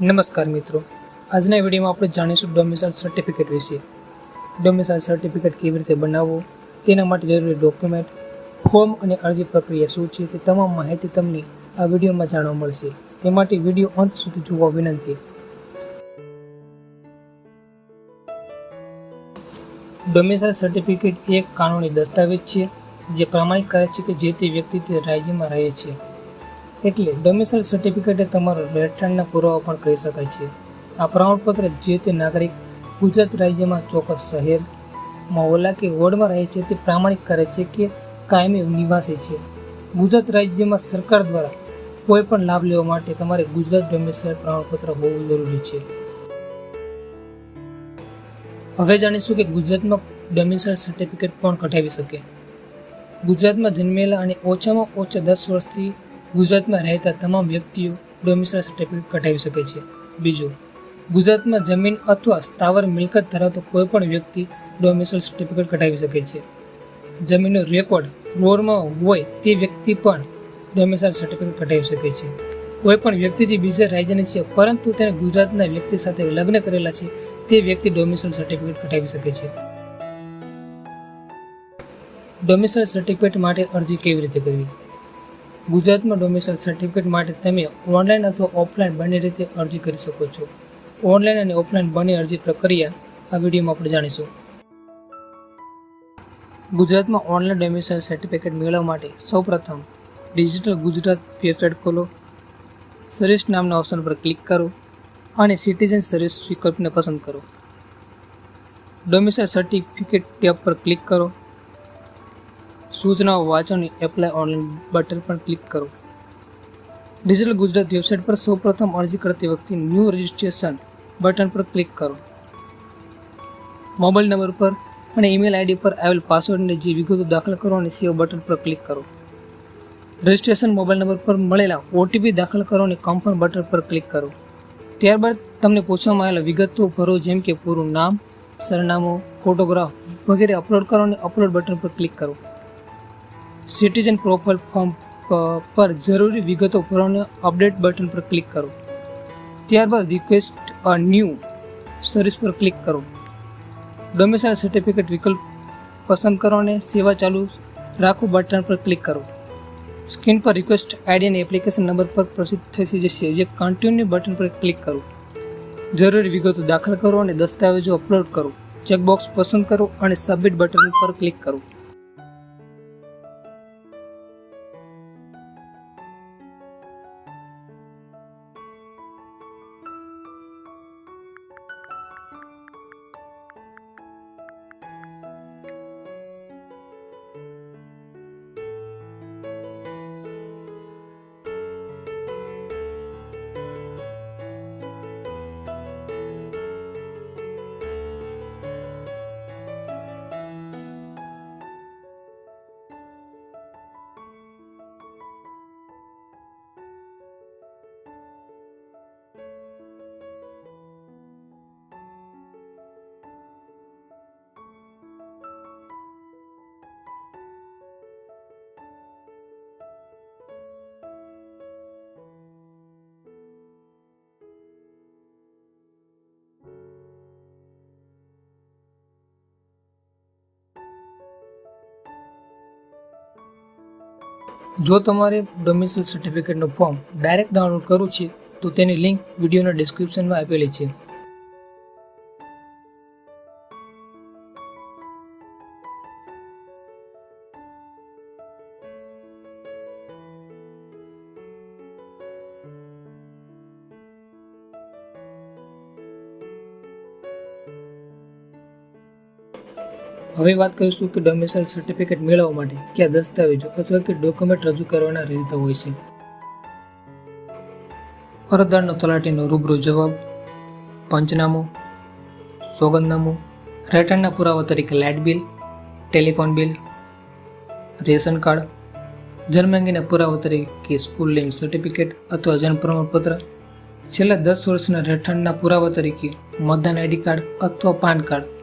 નમસ્કાર મિત્રો. આજના વિડીયોમાં આપણે જાણીશું ડોમિસાઇલ સર્ટિફિકેટ વિશે. ડોમિસાઇલ સર્ટિફિકેટ કેવી રીતે બનાવવું, તેના માટે જરૂરી ડોક્યુમેન્ટ ફોર્મ અને અરજી પ્રક્રિયા શું છે, તે તમામ માહિતી તમને આ વિડીયોમાં જાણવા મળશે. તે માટે વીડિયો અંત સુધી જોવા વિનંતી. ડોમિસાઇલ સર્ટિફિકેટ એક કાનૂની દસ્તાવેજ છે, જે પ્રમાણિત કરે છે કે જે તે વ્યક્તિ તે રાજ્યમાં રહે છે. એટલે ડોમિસાઇલ સર્ટિફિકેટ એ તમારો રહેઠાણના પુરાવા પણ કહી શકાય છે. આ પ્રમાણપત્ર જે તે નાગરિક ગુજરાત રાજ્યમાં ચોક્કસ શહેર, મહોલ્લા કે વોર્ડમાં રહે છે તે પ્રામાણિક કરે છે કે કાયમી નિવાસી છે. ગુજરાત રાજ્યમાં સરકાર દ્વારા કોઈ પણ લાભ લેવા માટે તમારે ગુજરાત ડોમિસાઇલ પ્રમાણપત્ર હોવું જરૂરી છે. હવે જાણીશું કે ગુજરાતમાં ડોમિસાઇલ સર્ટિફિકેટ કોણ કઢાવી શકે? ગુજરાતમાં જન્મેલા અને ઓછામાં ઓછા દસ વર્ષથી ગુજરાતમાં રહેતા તમામ વ્યક્તિઓ ડોમિસાઇલ સર્ટિફિકેટ કઢાવી શકે છે. બીજું, ગુજરાતમાં જમીન અથવા સ્થાવર મિલકત ધરાવતો કોઈપણ વ્યક્તિ ડોમિસાઇલ સર્ટિફિકેટ કઢાવી શકે છે. જમીનનો રેકોર્ડ રોડમાં હોય તે વ્યક્તિ પણ ડોમિસાઇલ સર્ટિફિકેટ કઢાવી શકે છે. કોઈપણ વ્યક્તિ જે બીજા રાજ્યની છે, પરંતુ તેને ગુજરાતના વ્યક્તિ સાથે લગ્ન કરેલા છે, તે વ્યક્તિ ડોમિસાઇલ સર્ટિફિકેટ કઢાવી શકે છે. ડોમિસાઇલ સર્ટિફિકેટ માટે અરજી કેવી રીતે કરવી? ગુજરાતમાં ડોમિસાઇલ સર્ટિફિકેટ માટે તમે ઓનલાઈન અથવા ઓફલાઈન બંને રીતે અરજી કરી શકો છો. ઓનલાઈન અને ઓફલાઈન બંને અરજી પ્રક્રિયા આ વિડીયોમાં આપણે જાણીશું. ગુજરાતમાં ઓનલાઈન ડોમિસાઇલ સર્ટિફિકેટ મેળવવા માટે સૌપ્રથમ ડિજિટલ ગુજરાત વેબસાઇટ ખોલો. સર્વિસ નામના ઓપ્શન પર ક્લિક કરો અને સિટીઝન સર્વિસ વિકલ્પને પસંદ કરો. ડોમિસાઇલ સર્ટિફિકેટ ટેબ પર ક્લિક કરો. સૂચનાઓ વાંચો એપ્લાય ઓનલાઈન બટન પર ક્લિક કરો. ડિજિટલ ગુજરાત વેબસાઇટ પર સૌપ્રથમ અરજી કરતી વખતે ન્યૂ રજિસ્ટ્રેશન બટન પર ક્લિક કરો. મોબાઈલ નંબર પર અને ઈમેલ આઈડી પર આવેલ પાસવર્ડને જે વિગતો દાખલ કરો અને સેવ બટન પર ક્લિક કરો. રજિસ્ટ્રેશન મોબાઈલ નંબર પર મળેલા ઓટીપી દાખલ કરો અને કન્ફર્મ બટન પર ક્લિક કરો. ત્યારબાદ તમને પૂછવામાં આવેલા વિગતો ભરો, જેમ કે પૂરું નામ, સરનામું ફોટોગ્રાફ વગેરે અપલોડ કરો અને અપલોડ બટન પર ક્લિક કરો. સિટીઝન પ્રોફાઇલ ફોર્મ પર જરૂરી વિગતો ભરો અપડેટ બટન પર ક્લિક કરો. ત્યારબાદ રિક્વેસ્ટ અ ન્યૂ સર્વિસ પર ક્લિક કરો. ડોમેસાઇલ સર્ટિફિકેટ વિકલ્પ પસંદ કરો અને સેવા ચાલુ રાખો બટન પર ક્લિક કરો. સ્ક્રીન પર રિક્વેસ્ટ આઈડી અને એપ્લિકેશન નંબર પર પ્રસિદ્ધ થઈ જશે જે કન્ટિન્યુ બટન પર ક્લિક કરો. જરૂરી વિગતો દાખલ કરો અને દસ્તાવેજો અપલોડ કરો. ચેકબોક્સ પસંદ કરો અને સબમિટ બટન પર ક્લિક કરો. જો તમારે ડોમિસિલ સર્ટિફિકેટનું ફોર્મ ડાયરેક્ટ ડાઉનલોડ કરવું છે, તો તેની લિંક વિડીયોના ડિસ્ક્રિપ્શનમાં આપેલી છે. હવે વાત કરીશું કે ડોમિસાઇલ સર્ટિફિકેટ મેળવવા માટે કયા દસ્તાવેજો અથવા કે ડોક્યુમેન્ટ રજૂ કરવાના રહેતા હોય છે. અરજદારનો તલાટીનો રૂબરૂ જવાબ, પંચનામું, સોગંદનામું રહેઠાણના પુરાવા તરીકે light bill, telephone bill, ration card, જન્મ અંગેના પુરાવા તરીકે સ્કૂલ લિંક સર્ટિફિકેટ અથવા જન્મ પ્રમાણપત્ર, છેલ્લા દસ વર્ષના રહેઠાણના પુરાવા તરીકે મતદાન આઈડી કાર્ડ અથવા પાન કાર્ડ.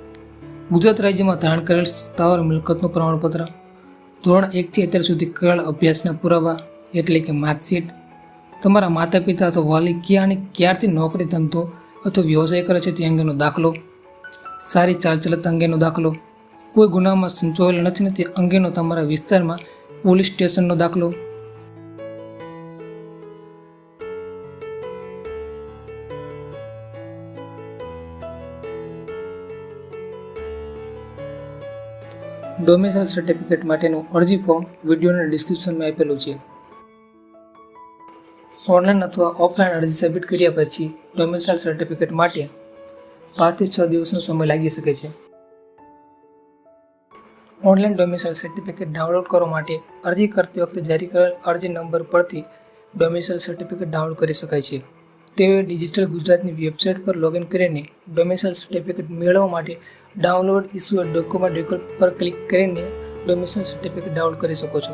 ગુજરાત રાજ્યમાં ધારણ કરેલ સ્થાવર મિલકતનું પ્રમાણપત્ર ધોરણ એકથી અત્યાર સુધી કરેલ અભ્યાસના પુરાવા એટલે કે માર્કશીટ, તમારા માતા પિતા અથવા વાલી ક્યાં અને ક્યારથી નોકરી ધંધો અથવા વ્યવસાય કરે છે તે અંગેનો દાખલો, સારી ચાલચલત અંગેનો દાખલો, કોઈ ગુનામાં સંચોવાયેલ નથી ને તે અંગેનો તમારા વિસ્તારમાં પોલીસ સ્ટેશનનો દાખલો ડોમેસાઇલ સર્ટિફિકેટ માટેનું અરજી ફોર્મ વિડીયોના ડિસ્ક્રિપ્શનમાં આપેલું છે. ઓનલાઈન અથવા ઓફલાઈન અરજી સબમિટ કર્યા પછી ડોમિસાઇલ સર્ટિફિકેટ માટે પાંચથી છ દિવસનો સમય લાગી શકે છે. ઓનલાઈન ડોમિસાઇલ સર્ટિફિકેટ ડાઉનલોડ કરવા માટે અરજી કરતી વખતે જારી કરેલ અરજી નંબર પરથી ડોમિસાઇલ સર્ટિફિકેટ ડાઉનલોડ કરી શકાય છે. તેઓએ ડિજિટલ ગુજરાતની વેબસાઇટ પર લોગિન કરીને ડોમિસાઇલ સર્ટિફિકેટ મેળવવા માટે ડાઉનલોડ ઇસ્યુ ડોક્યુમેન્ટ વિકલ્પ પર ક્લિક કરીને ડોમેસાઇલ સર્ટિફિકેટ ડાઉનલોડ કરી શકો છો.